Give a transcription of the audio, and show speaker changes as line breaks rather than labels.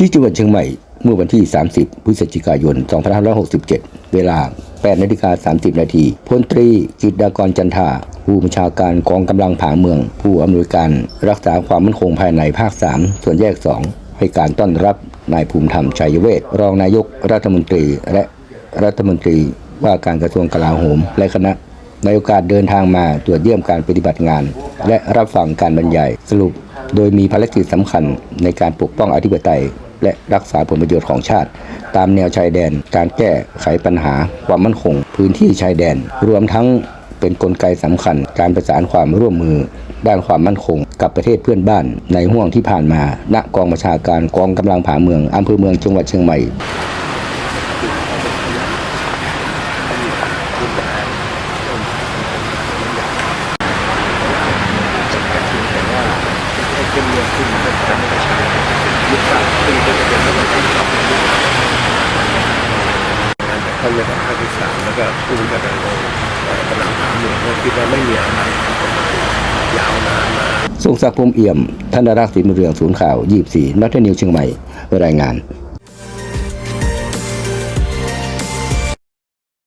ที่จังหวัดเชียงใหม่เมื่อวันที่ 30 พฤศจิกายน 2567 เวลา 8นาฬิกา30 นาทีพลตรีกิตดากรจันทาผู้บัญชาการกองกำลังผาเมือง ผู้อำนวยการรักษาความมั่นคงภายในภาค 3 ส่วนแยก 2 ให้การต้อนรับนายภูมิธรรมชัยเวทรองนายกรัฐมนตรีและรัฐมนตรีว่าการกระทรวงกลาโหม และคณะในโอกาสเดินทางมาตรวจเยี่ยมการปฏิบัติงาน และรับฟังการบรรยายสรุป โดยมีภารกิจสำคัญในการปกป้องอธิปไตย และรักษาผลประโยชน์ของชาติ ตามแนวชายแดน การแก้ไขปัญหา ความมั่นคง พื้นที่ชายแดน รวมทั้งเป็นนกลไกสำคัญ การประสานความร่วมมือ ด้านความมั่นคง กับประเทศเพื่อนบ้าน ในห่วงที่ผ่านมา ณกองบัญชาการกองกำลังผาเมืองอำเภอเมืองจังหวัดเชียงใหม่
เป็นเมืองขึ้นมาเป็นประชาชนยุคสามปีก็จะเป็นระบบการขับเคลื่านจากท่านในภาคที่สามแล้วก็ผู้จัดการกองกำลังถามเมืองก็คิดว่าไม่มีอะไรยาวนานมา
ทรงศักดิ์พรหมเอี่ยม ธนรักษ์ศรีมเรืองศูนย์ข่าว 24 นัทนิวเชียงใหม่ รายงาน